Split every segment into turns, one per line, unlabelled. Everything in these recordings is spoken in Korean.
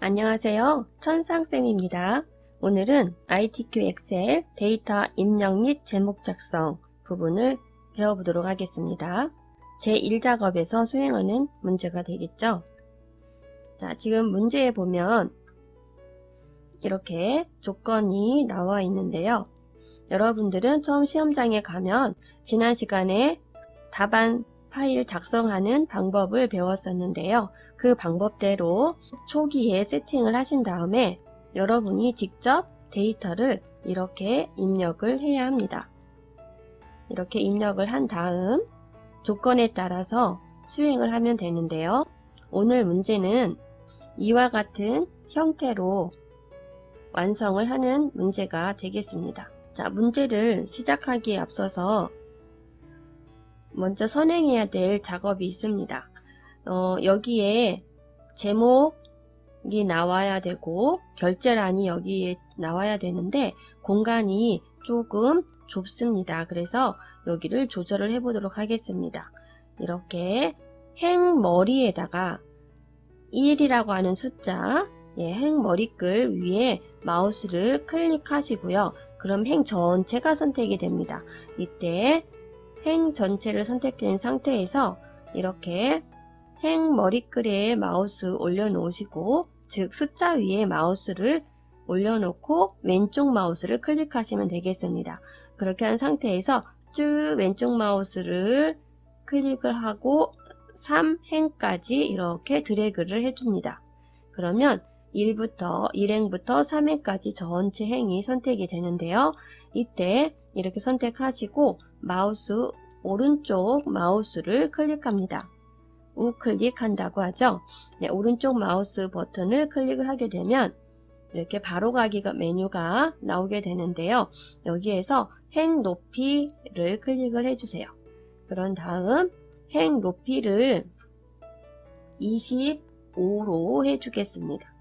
안녕하세요. 천상쌤입니다. 오늘은 ITQ 엑셀 데이터 입력 및 제목 작성 부분을 배워보도록 하겠습니다. 제1작업에서 수행하는 문제가 되겠죠. 자, 지금 문제에 보면 이렇게 조건이 나와 있는데요. 여러분들은 처음 시험장에 가면 지난 시간에 답안 파일 작성하는 방법을 배웠었는데요. 그 방법대로 초기에 세팅을 하신 다음에 여러분이 직접 데이터를 이렇게 입력을 해야 합니다. 이렇게 입력을 한 다음 조건에 따라서 수행을 하면 되는데요. 오늘 문제는 이와 같은 형태로 완성을 하는 문제가 되겠습니다. 자, 문제를 시작하기에 앞서서 먼저 선행해야 될 작업이 있습니다. 어, 여기에 제목이 나와야 되고 결제란이 여기에 나와야 되는데 공간이 조금 좁습니다. 그래서 여기를 조절을 해보도록 하겠습니다. 이렇게 행머리에다가 1이라고 하는 숫자 예, 행머리글 위에 마우스를 클릭하시고요. 그럼 행 전체가 선택이 됩니다. 이때 행 전체를 선택된 상태에서 이렇게 행 머리글에 마우스 올려놓으시고 즉 숫자 위에 마우스를 올려놓고 왼쪽 마우스를 클릭하시면 되겠습니다. 그렇게 한 상태에서 쭉 왼쪽 마우스를 클릭을 하고 3행까지 이렇게 드래그를 해줍니다. 그러면 1부터 1행부터 3행까지 전체 행이 선택이 되는데요. 이때 이렇게 선택하시고 마우스 오른쪽 마우스를 클릭합니다. 우클릭한다고 하죠. 네, 오른쪽 마우스 버튼을 클릭을 하게 되면 이렇게 바로가기가 메뉴가 나오게 되는데요. 여기에서 행 높이를 클릭을 해주세요. 그런 다음 행 높이를 25로 해주겠습니다.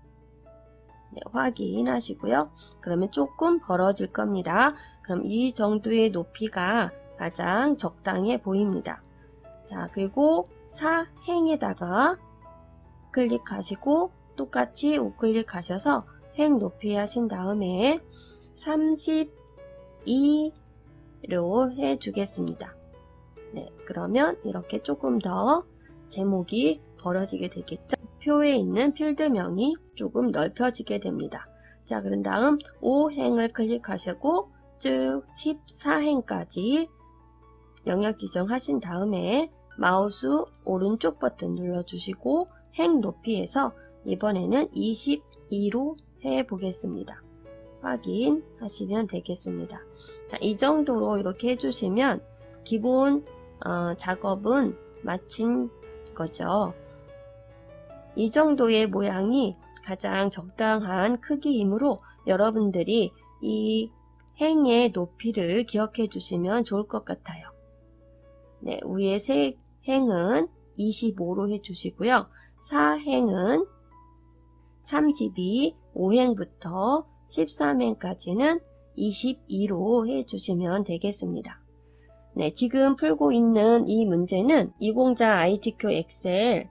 네, 확인하시고요. 그러면 조금 벌어질 겁니다. 그럼 이 정도의 높이가 가장 적당해 보입니다. 자, 그리고 사행에다가 클릭하시고 똑같이 우클릭하셔서 행 높이 하신 다음에 32로 해주겠습니다. 네, 그러면 이렇게 조금 더 제목이 벌어지게 되겠죠. 표에 있는 필드명이 조금 넓혀지게 됩니다. 자, 그런 다음 5행을 클릭하시고 쭉 14행까지 영역 지정하신 다음에 마우스 오른쪽 버튼 눌러주시고 행 높이에서 이번에는 22로 해 보겠습니다. 확인하시면 되겠습니다. 자, 이 정도로 이렇게 해주시면 기본 어, 작업은 마친 거죠. 이 정도의 모양이 가장 적당한 크기이므로 여러분들이 이 행의 높이를 기억해 주시면 좋을 것 같아요. 네, 위에 세 행은 25로 해주시고요. 4행은 32, 5행부터 13행까지는 22로 해주시면 되겠습니다. 네, 지금 풀고 있는 이 문제는 이공자 ITQ 엑셀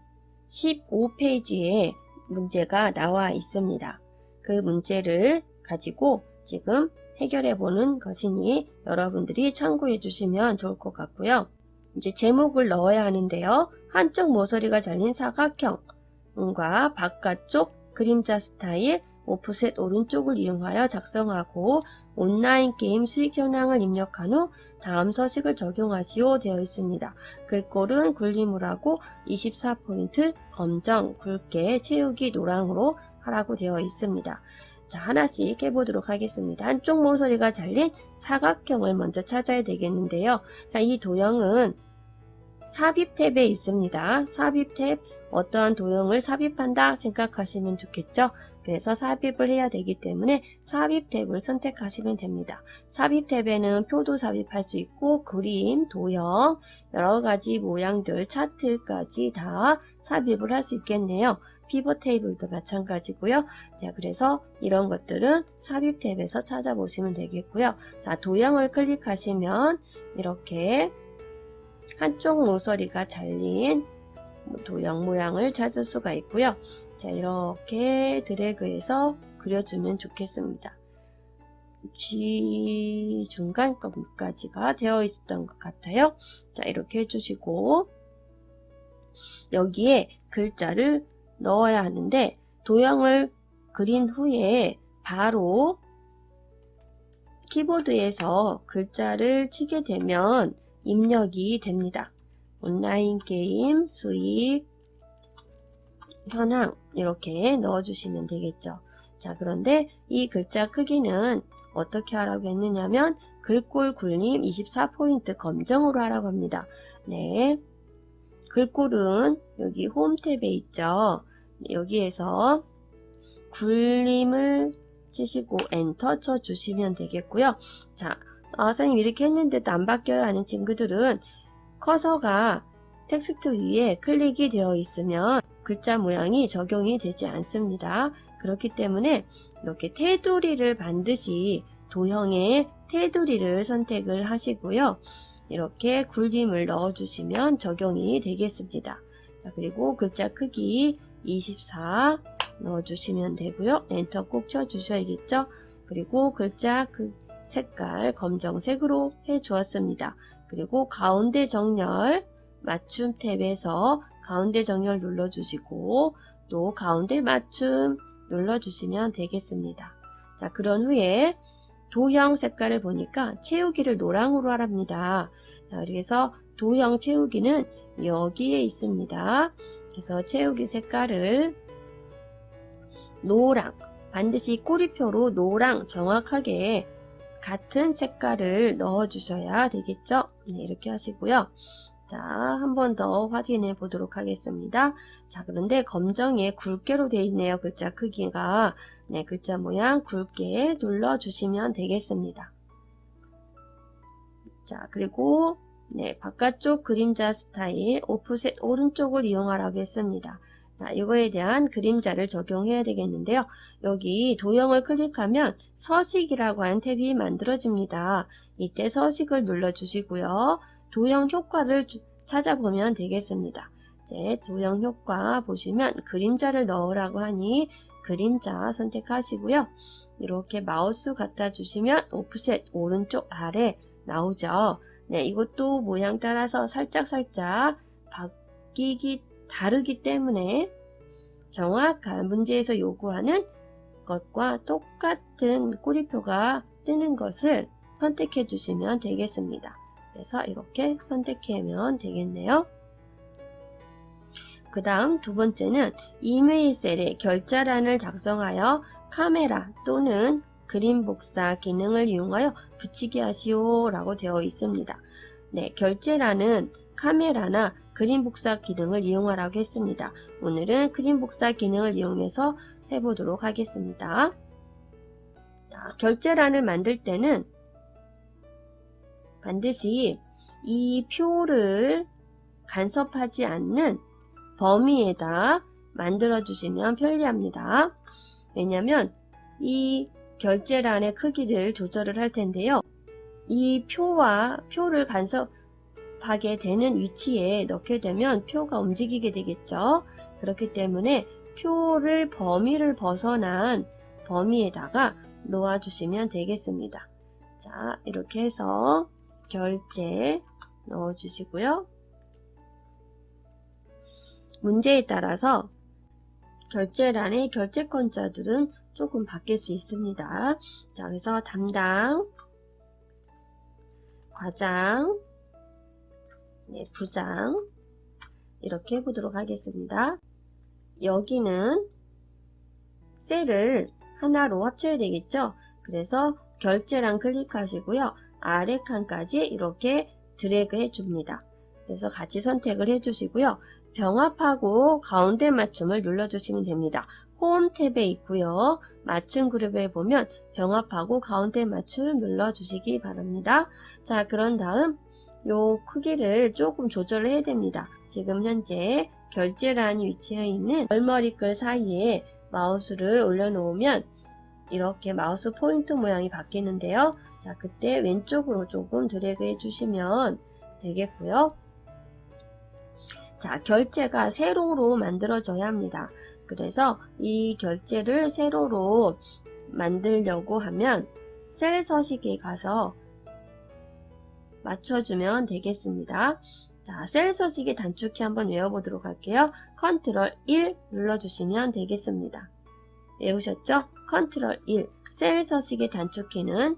15페이지에 문제가 나와 있습니다. 그 문제를 가지고 지금 해결해 보는 것이니 여러분들이 참고해 주시면 좋을 것 같고요. 이제 제목을 넣어야 하는데요. 한쪽 모서리가 잘린 사각형과 바깥쪽 그림자 스타일 오프셋 오른쪽을 이용하여 작성하고 온라인 게임 수익 현황을 입력한 후 다음 서식을 적용하시오 되어 있습니다. 글꼴은 굴림으로하고 24포인트 검정 굵게 채우기 노랑으로 하라고 되어 있습니다. 자, 하나씩 해보도록 하겠습니다. 한쪽 모서리가 잘린 사각형을 먼저 찾아야 되겠는데요. 자, 이 도형은 삽입 탭에 있습니다. 삽입 탭 어떠한 도형을 삽입한다 생각하시면 좋겠죠. 그래서 삽입을 해야 되기 때문에 삽입 탭을 선택하시면 됩니다. 삽입 탭에는 표도 삽입할 수 있고 그림, 도형, 여러 가지 모양들, 차트까지 다 삽입을 할 수 있겠네요. 피벗 테이블도 마찬가지고요. 자, 그래서 이런 것들은 삽입 탭에서 찾아보시면 되겠고요. 자, 도형을 클릭하시면 이렇게 한쪽 모서리가 잘린 도형 모양을 찾을 수가 있고요. 자, 이렇게 드래그해서 그려주면 좋겠습니다. G 중간 까지가 되어 있었던 것 같아요. 자, 이렇게 해주시고, 여기에 글자를 넣어야 하는데, 도형을 그린 후에 바로 키보드에서 글자를 치게 되면 입력이 됩니다. 온라인 게임, 수익, 현황 이렇게 넣어주시면 되겠죠. 자 그런데 이 글자 크기는 어떻게 하라고 했느냐면 글꼴 굴림 24포인트 검정으로 하라고 합니다. 네, 글꼴은 여기 홈 탭에 있죠. 여기에서 굴림을 치시고 엔터 쳐 주시면 되겠고요. 자, 아, 선생님 이렇게 했는데도 안 바뀌어요 하는 친구들은 커서가 텍스트 위에 클릭이 되어 있으면 글자 모양이 적용이 되지 않습니다. 그렇기 때문에 이렇게 테두리를 반드시 도형의 테두리를 선택을 하시고요. 이렇게 굴림을 넣어주시면 적용이 되겠습니다. 자, 그리고 글자 크기 24 넣어주시면 되고요. 엔터 꼭 쳐주셔야겠죠. 그리고 글자 그 색깔 검정색으로 해 주었습니다. 그리고 가운데 정렬 맞춤 탭에서 가운데 정렬 눌러주시고 또 가운데 맞춤 눌러주시면 되겠습니다. 자 그런 후에 도형 색깔을 보니까 채우기를 노랑으로 하랍니다. 자, 그래서 도형 채우기는 여기에 있습니다. 그래서 채우기 색깔을 노랑 반드시 꼬리표로 노랑 정확하게 같은 색깔을 넣어 주셔야 되겠죠? 네, 이렇게 하시고요. 자 한 번 더 확인해 보도록 하겠습니다. 자 그런데 검정에 굵게로 되어 있네요 글자 크기가. 네 글자 모양 굵게 눌러 주시면 되겠습니다. 자 그리고 네 바깥쪽 그림자 스타일 오프셋 오른쪽을 이용하라고 했습니다 자, 이거에 대한 그림자를 적용해야 되겠는데요. 여기 도형을 클릭하면 서식이라고 하는 탭이 만들어집니다. 이때 서식을 눌러주시고요. 도형 효과를 찾아보면 되겠습니다. 네, 도형 효과 보시면 그림자를 넣으라고 하니 그림자 선택하시고요. 이렇게 마우스 갖다 주시면 오프셋 오른쪽 아래 나오죠. 네, 이것도 모양 따라서 살짝살짝 바뀌기 다르기 때문에 정확한 문제에서 요구하는 것과 똑같은 꼬리표가 뜨는 것을 선택해 주시면 되겠습니다. 그래서 이렇게 선택하면 되겠네요. 그 다음 두 번째는 이메일 셀에 결자란을 작성하여 카메라 또는 그림 복사 기능을 이용하여 붙이게 하시오 라고 되어 있습니다. 네, 결제란은 카메라나 그림 복사 기능을 이용하라고 했습니다. 오늘은 그림 복사 기능을 이용해서 해보도록 하겠습니다. 자, 결제란을 만들 때는 반드시 이 표를 간섭하지 않는 범위에다 만들어 주시면 편리합니다. 왜냐하면 이 결제란의 크기를 조절을 할 텐데요. 이 표와 표를 간섭 하게 되는 위치에 넣게 되면 표가 움직이게 되겠죠. 그렇기 때문에 표를 범위를 벗어난 범위에다가 놓아주시면 되겠습니다. 자, 이렇게 해서 결제 넣어주시고요. 문제에 따라서 결제란의 결제권자들은 조금 바뀔 수 있습니다. 자, 그래서 담당, 과장, 네, 부장 이렇게 해보도록 하겠습니다. 여기는 셀을 하나로 합쳐야 되겠죠. 그래서 결제랑 클릭하시고요. 아래 칸까지 이렇게 드래그 해줍니다. 그래서 같이 선택을 해주시고요. 병합하고 가운데 맞춤을 눌러주시면 됩니다. 홈 탭에 있고요. 맞춤 그룹에 보면 병합하고 가운데 맞춤 눌러주시기 바랍니다. 자, 그런 다음 요 크기를 조금 조절을 해야 됩니다. 지금 현재 결제란이 위치해 있는 얼머리글 사이에 마우스를 올려놓으면 이렇게 마우스 포인트 모양이 바뀌는데요. 자, 그때 왼쪽으로 조금 드래그 해주시면 되겠고요. 자, 결제가 세로로 만들어져야 합니다. 그래서 이 결제를 세로로 만들려고 하면 셀 서식에 가서 맞춰주면 되겠습니다. 자, 셀 서식의 단축키 한번 외워보도록 할게요. 컨트롤 1 눌러주시면 되겠습니다. 외우셨죠? 컨트롤 1. 셀 서식의 단축키는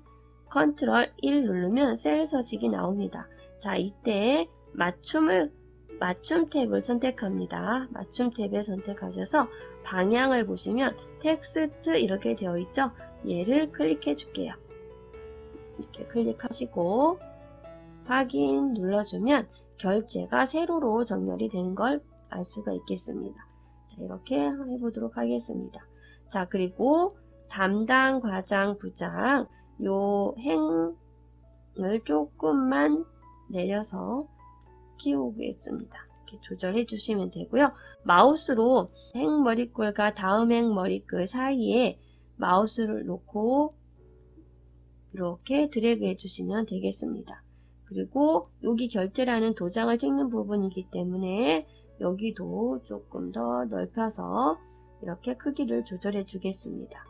컨트롤 1 누르면 셀 서식이 나옵니다. 자, 이때 맞춤을 맞춤 탭을 선택합니다. 맞춤 탭에 선택하셔서 방향을 보시면 텍스트 이렇게 되어 있죠? 얘를 클릭해 줄게요. 이렇게 클릭하시고 확인 눌러주면 결제가 세로로 정렬이 되는 걸 알 수가 있겠습니다. 자, 이렇게 해보도록 하겠습니다. 자, 그리고 담당 과장 부장 요 행을 조금만 내려서 키우겠습니다. 이렇게 조절해 주시면 되고요. 마우스로 행 머리글과 다음 행 머리글 사이에 마우스를 놓고 이렇게 드래그 해주시면 되겠습니다. 그리고 여기 결제라는 도장을 찍는 부분이기 때문에 여기도 조금 더 넓혀서 이렇게 크기를 조절해 주겠습니다.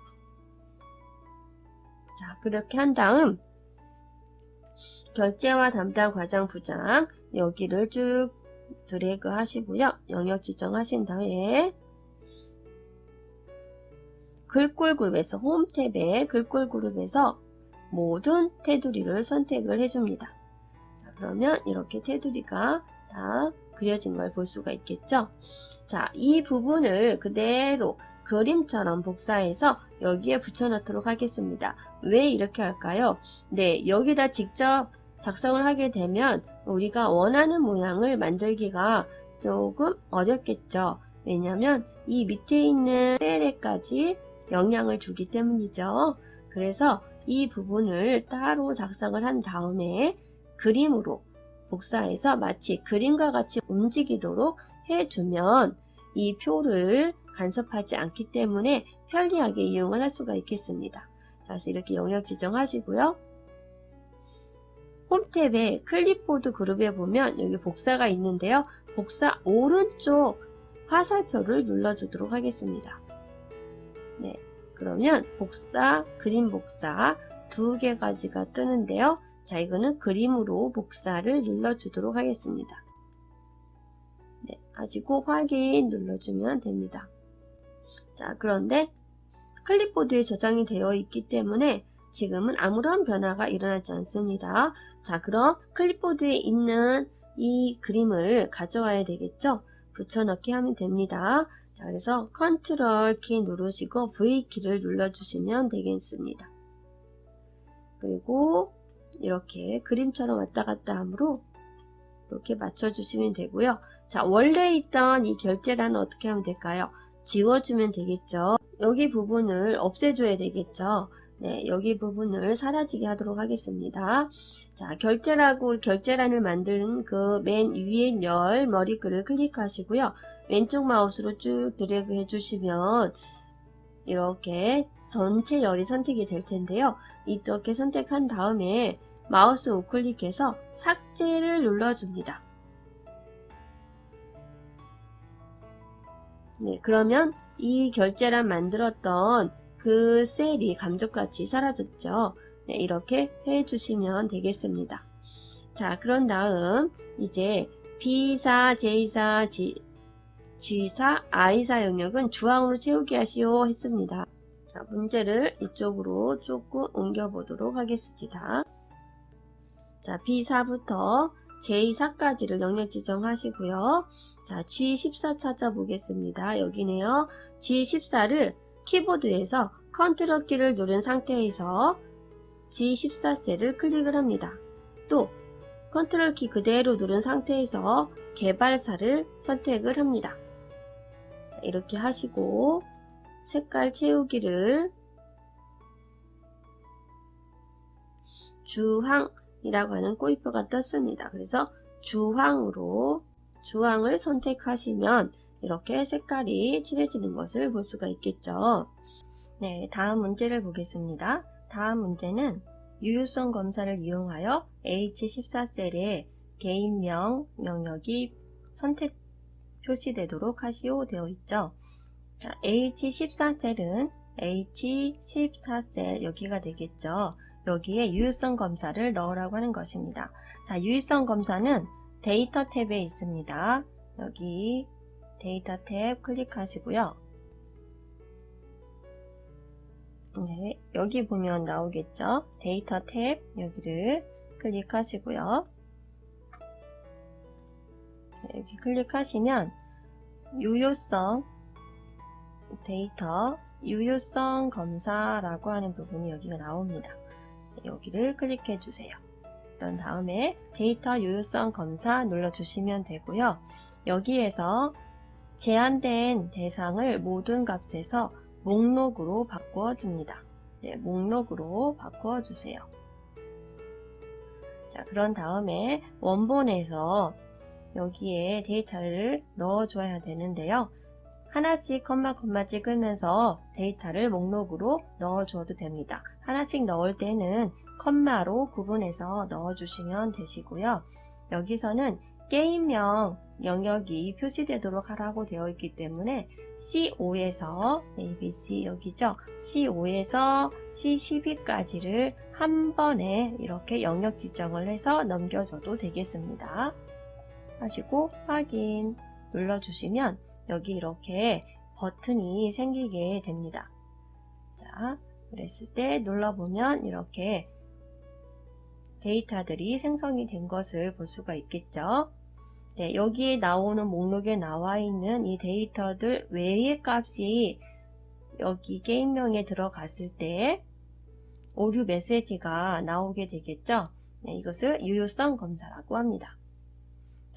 자, 그렇게 한 다음 결제와 담당 과장 부장 여기를 쭉 드래그 하시고요. 영역 지정하신 다음에 글꼴 그룹에서 홈 탭에 글꼴 그룹에서 모든 테두리를 선택을 해줍니다. 자, 그러면 이렇게 테두리가 다 그려진 걸 볼 수가 있겠죠. 자, 이 부분을 그대로 그림처럼 복사해서 여기에 붙여넣도록 하겠습니다. 왜 이렇게 할까요? 네, 여기다 직접 작성을 하게 되면 우리가 원하는 모양을 만들기가 조금 어렵겠죠. 왜냐하면 이 밑에 있는 셀에까지 영향을 주기 때문이죠. 그래서 이 부분을 따로 작성을 한 다음에 그림으로 복사해서 마치 그림과 같이 움직이도록 해주면 이 표를 간섭하지 않기 때문에 편리하게 이용을 할 수가 있겠습니다. 그래서 이렇게 영역 지정하시고요. 홈 탭에 클립보드 그룹에 보면 여기 복사가 있는데요. 복사 오른쪽 화살표를 눌러주도록 하겠습니다. 네, 그러면 복사, 그림 복사 두 개 가지가 뜨는데요. 자, 이거는 그림으로 복사를 눌러주도록 하겠습니다. 네, 하시고 확인 눌러주면 됩니다. 자, 그런데 클립보드에 저장이 되어 있기 때문에 지금은 아무런 변화가 일어나지 않습니다. 자, 그럼 클립보드에 있는 이 그림을 가져와야 되겠죠? 붙여넣기 하면 됩니다. 자, 그래서 컨트롤 키 누르시고 V 키를 눌러주시면 되겠습니다. 그리고 이렇게 그림처럼 왔다 갔다 하므로 이렇게 맞춰주시면 되고요. 자, 원래 있던 이 결제란은 어떻게 하면 될까요? 지워주면 되겠죠. 여기 부분을 없애줘야 되겠죠. 네, 여기 부분을 사라지게 하도록 하겠습니다. 자, 결제라고 결제란을 만든 그 맨 위에 열 머리글을 클릭하시고요. 왼쪽 마우스로 쭉 드래그 해주시면 이렇게 전체 열이 선택이 될 텐데요. 이렇게 선택한 다음에 마우스 우클릭해서 삭제를 눌러줍니다. 네, 그러면 이 결제란 만들었던 그 셀이 감쪽같이 사라졌죠. 네, 이렇게 해주시면 되겠습니다. 자, 그런 다음 이제 B사, J사, G, G사, I사 영역은 주황으로 채우게 하시오 했습니다. 자, 문제를 이쪽으로 조금 옮겨보도록 하겠습니다. 자, B사부터 J사까지를 영역 지정하시고요. 자, G14 찾아보겠습니다. 여기네요. G14를 키보드에서 컨트롤 키를 누른 상태에서 G14 셀을 클릭을 합니다. 또 컨트롤 키 그대로 누른 상태에서 개발사를 선택을 합니다. 이렇게 하시고 색깔 채우기를 주황이라고 하는 꼬리표가 떴습니다. 그래서 주황으로 주황을 선택하시면 이렇게 색깔이 칠해지는 것을 볼 수가 있겠죠. 네, 다음 문제를 보겠습니다. 다음 문제는 유효성 검사를 이용하여 H14셀에 개인명 명령이 선택 표시되도록 하시오 되어 있죠. 자, H14셀은 H14셀 여기가 되겠죠. 여기에 유효성 검사를 넣으라고 하는 것입니다. 자, 유효성 검사는 데이터 탭에 있습니다. 여기 데이터 탭 클릭하시고요. 네, 여기 보면 나오겠죠? 데이터 탭 여기를 클릭하시고요. 네, 여기 클릭하시면 유효성 데이터 유효성 검사라고 하는 부분이 여기가 나옵니다. 네, 여기를 클릭해 주세요. 그런 다음에 데이터 유효성 검사 눌러주시면 되고요. 여기에서 제한된 대상을 모든 값에서 목록으로 바꿔줍니다. 네, 목록으로 바꿔주세요. 자, 그런 다음에 원본에서 여기에 데이터를 넣어줘야 되는데요. 하나씩 컴마 컴마 찍으면서 데이터를 목록으로 넣어줘도 됩니다. 하나씩 넣을 때는 컴마로 구분해서 넣어주시면 되시고요. 여기서는 게임명 영역이 표시되도록 하라고 되어 있기 때문에 C5에서 ABC 여기죠. C5에서 C12까지를 한 번에 이렇게 영역 지정을 해서 넘겨줘도 되겠습니다. 하시고 확인 눌러주시면 여기 이렇게 버튼이 생기게 됩니다. 자, 그랬을 때 눌러보면 이렇게 데이터들이 생성이 된 것을 볼 수가 있겠죠. 네, 여기에 나오는 목록에 나와 있는 이 데이터들 외의 값이 여기 게임명에 들어갔을 때 오류 메시지가 나오게 되겠죠. 네, 이것을 유효성 검사라고 합니다.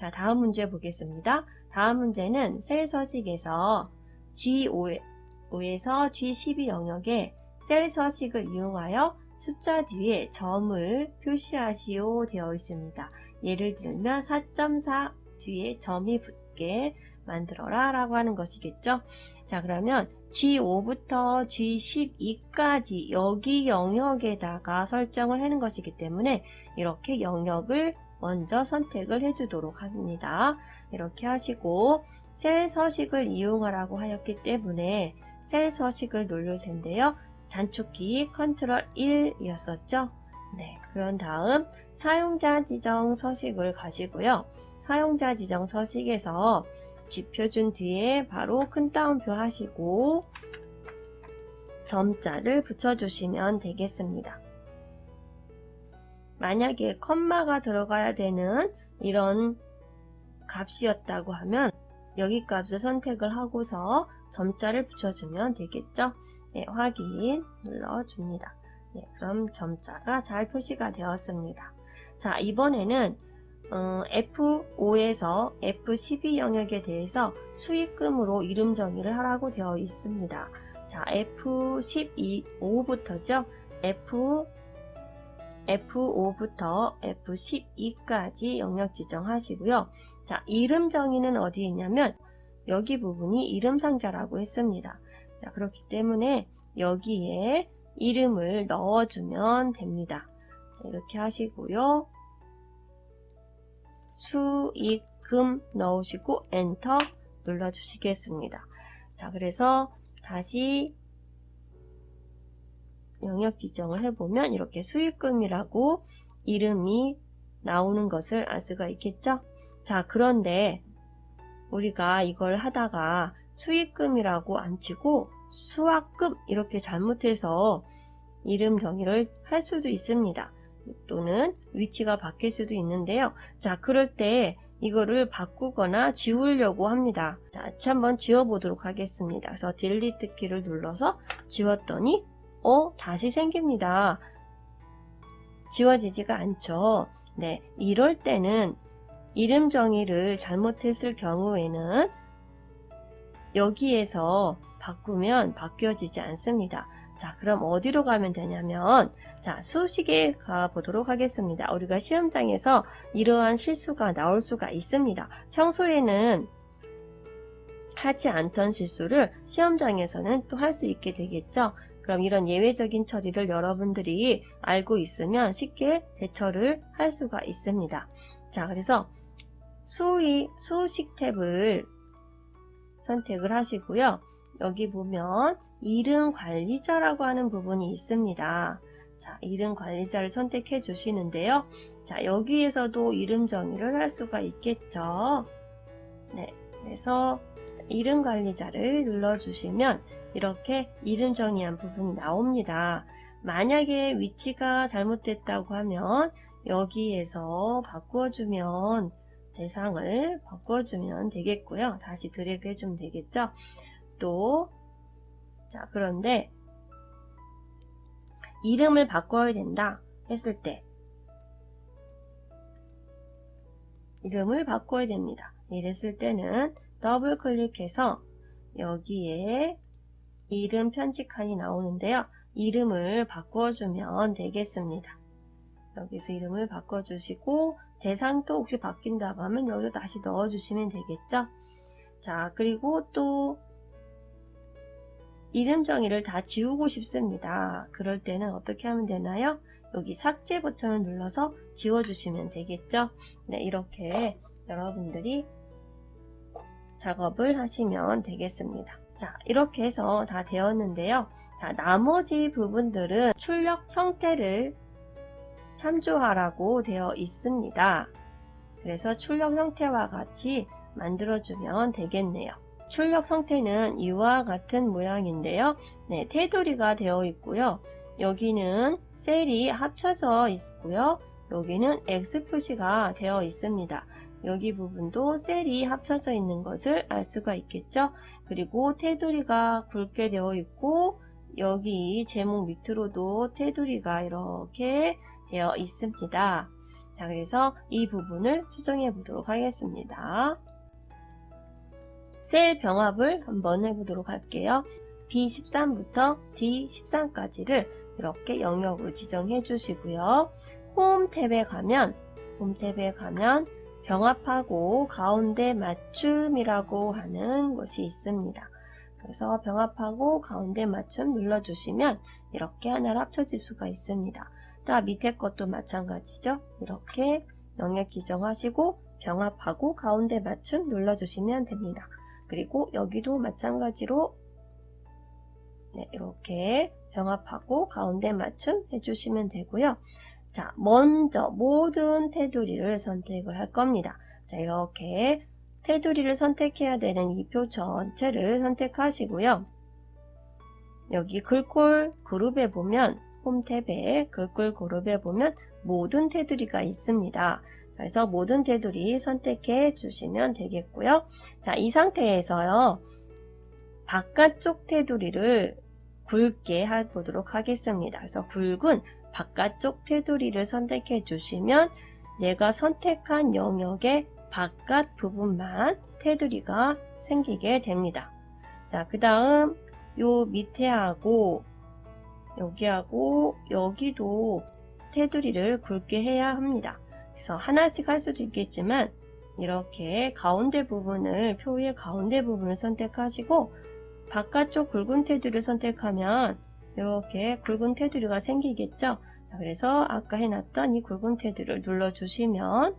자, 다음 문제 보겠습니다. 다음 문제는 셀 서식에서 G5에서 G12 영역에 셀 서식을 이용하여 숫자 뒤에 점을 표시하시오 되어 있습니다. 예를 들면 4.4 뒤에 점이 붙게 만들어라 라고 하는 것이겠죠. 자 그러면 G5부터 G12까지 여기 영역에다가 설정을 하는 것이기 때문에 이렇게 영역을 먼저 선택을 해주도록 합니다. 이렇게 하시고 셀 서식을 이용하라고 하였기 때문에 셀 서식을 누를 텐데요. 단축키 컨트롤 1이었었죠. 네, 그런 다음 사용자 지정 서식을 가시고요. 사용자 지정 서식에서 G표준 뒤에 바로 큰 따옴표 하시고 점자를 붙여주시면 되겠습니다. 만약에 컴마가 들어가야 되는 이런 값이었다고 하면 여기 값을 선택을 하고서 점자를 붙여주면 되겠죠. 네, 확인 눌러줍니다. 네, 그럼 점자가 잘 표시가 되었습니다. 자, 이번에는 어, F5에서 F12 영역에 대해서 수익금으로 이름 정의를 하라고 되어 있습니다. 자, F12, 5부터죠. F, F5부터 F12까지 영역 지정하시고요. 자, 이름 정의는 어디에 있냐면 여기 부분이 이름 상자라고 했습니다. 자, 그렇기 때문에 여기에 이름을 넣어주면 됩니다. 자, 이렇게 하시고요. 수익금 넣으시고 엔터 눌러주시겠습니다. 자, 그래서 다시 영역 지정을 해보면 이렇게 수익금이라고 이름이 나오는 것을 알 수가 있겠죠? 자, 그런데 우리가 이걸 하다가 수익금이라고 안 치고 수학금 이렇게 잘못해서 이름 정의를 할 수도 있습니다. 또는 위치가 바뀔 수도 있는데요. 자, 그럴 때 이거를 바꾸거나 지우려고 합니다. 자, 같이 한번 지워보도록 하겠습니다. 그래서 딜리트 키를 눌러서 지웠더니 어? 다시 생깁니다. 지워지지가 않죠. 네, 이럴 때는 이름 정의를 잘못했을 경우에는 여기에서 바꾸면 바뀌어지지 않습니다. 자, 그럼 어디로 가면 되냐면, 자, 수식에 가보도록 하겠습니다. 우리가 시험장에서 이러한 실수가 나올 수가 있습니다. 평소에는 하지 않던 실수를 시험장에서는 또 할 수 있게 되겠죠. 그럼 이런 예외적인 처리를 여러분들이 알고 있으면 쉽게 대처를 할 수가 있습니다. 자, 그래서 수의, 수식 탭을 선택을 하시고요. 여기 보면 이름 관리자라고 하는 부분이 있습니다. 자, 이름 관리자를 선택해 주시는데요. 자, 여기에서도 이름 정의를 할 수가 있겠죠. 네, 그래서 이름 관리자를 눌러주시면 이렇게 이름 정의한 부분이 나옵니다. 만약에 위치가 잘못됐다고 하면 여기에서 바꿔주면 대상을 바꿔주면 되겠고요. 다시 드래그 해주면 되겠죠. 또, 자, 그런데 이름을 바꿔야 된다 했을 때 이름을 바꿔야 됩니다. 이랬을 때는 더블 클릭해서 여기에 이름 편집 칸이 나오는데요. 이름을 바꿔주면 되겠습니다. 여기서 이름을 바꿔주시고 대상도 혹시 바뀐다고 하면 여기서 다시 넣어주시면 되겠죠. 자 그리고 또 이름 정의를 다 지우고 싶습니다. 그럴 때는 어떻게 하면 되나요? 여기 삭제 버튼을 눌러서 지워주시면 되겠죠. 네, 이렇게 여러분들이 작업을 하시면 되겠습니다. 자, 이렇게 해서 다 되었는데요. 자, 나머지 부분들은 출력 형태를 참조하라고 되어 있습니다. 그래서 출력 형태와 같이 만들어주면 되겠네요. 출력 형태는 이와 같은 모양인데요. 네, 테두리가 되어 있고요. 여기는 셀이 합쳐져 있고요. 여기는 X 표시가 되어 있습니다. 여기 부분도 셀이 합쳐져 있는 것을 알 수가 있겠죠. 그리고 테두리가 굵게 되어 있고 여기 제목 밑으로도 테두리가 이렇게 되어 있습니다. 자, 그래서 이 부분을 수정해 보도록 하겠습니다. 셀 병합을 한번 해보도록 할게요. B13부터 D13까지를 이렇게 영역으로 지정해 주시고요. 홈 탭에 가면 홈 탭에 가면 병합하고 가운데 맞춤이라고 하는 것이 있습니다. 그래서 병합하고 가운데 맞춤 눌러주시면 이렇게 하나로 합쳐질 수가 있습니다. 자 밑에 것도 마찬가지죠. 이렇게 영역 지정하시고 병합하고 가운데 맞춤 눌러주시면 됩니다. 그리고 여기도 마찬가지로 네, 이렇게 병합하고 가운데 맞춤 해주시면 되고요. 자, 먼저 모든 테두리를 선택을 할 겁니다. 자, 이렇게 테두리를 선택해야 되는 이 표 전체를 선택하시고요. 여기 글꼴 그룹에 보면 홈 탭에 글꼴 그룹에 보면 모든 테두리가 있습니다. 그래서 모든 테두리 선택해 주시면 되겠고요. 자, 이 상태에서요. 바깥쪽 테두리를 굵게 해보도록 하겠습니다. 그래서 굵은 바깥쪽 테두리를 선택해 주시면 내가 선택한 영역의 바깥 부분만 테두리가 생기게 됩니다. 자, 그 다음 요 밑에 하고 여기하고 여기도 테두리를 굵게 해야 합니다. 그래서 하나씩 할 수도 있겠지만 이렇게 가운데 부분을 표의 가운데 부분을 선택하시고 바깥쪽 굵은 테두리를 선택하면 이렇게 굵은 테두리가 생기겠죠. 자, 그래서 아까 해놨던 이 굵은 테두리를 눌러주시면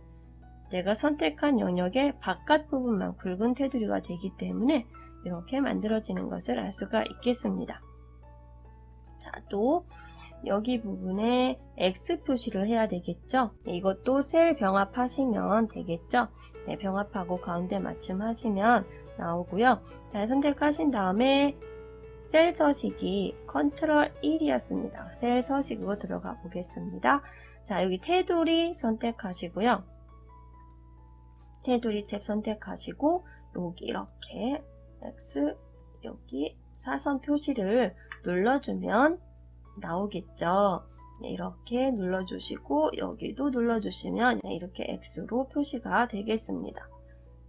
내가 선택한 영역의 바깥 부분만 굵은 테두리가 되기 때문에 이렇게 만들어지는 것을 알 수가 있겠습니다. 자, 또 여기 부분에 X 표시를 해야 되겠죠. 이것도 셀 병합하시면 되겠죠. 네, 병합하고 가운데 맞춤 하시면 나오고요. 잘 선택하신 다음에 셀 서식이 컨트롤 1이었습니다. 셀 서식으로 들어가 보겠습니다. 자, 여기 테두리 선택하시고요. 테두리 탭 선택하시고 여기 이렇게 X 여기 사선 표시를 눌러주면 나오겠죠. 네, 이렇게 눌러주시고 여기도 눌러주시면 네, 이렇게 X로 표시가 되겠습니다.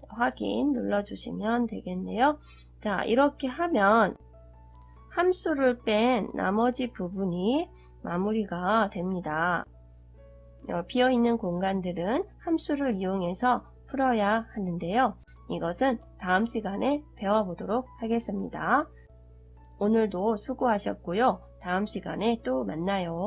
확인 눌러주시면 되겠네요. 자 이렇게 하면 함수를 뺀 나머지 부분이 마무리가 됩니다. 어, 비어있는 공간들은 함수를 이용해서 풀어야 하는데요. 이것은 다음 시간에 배워보도록 하겠습니다. 오늘도 수고하셨고요. 다음 시간에 또 만나요.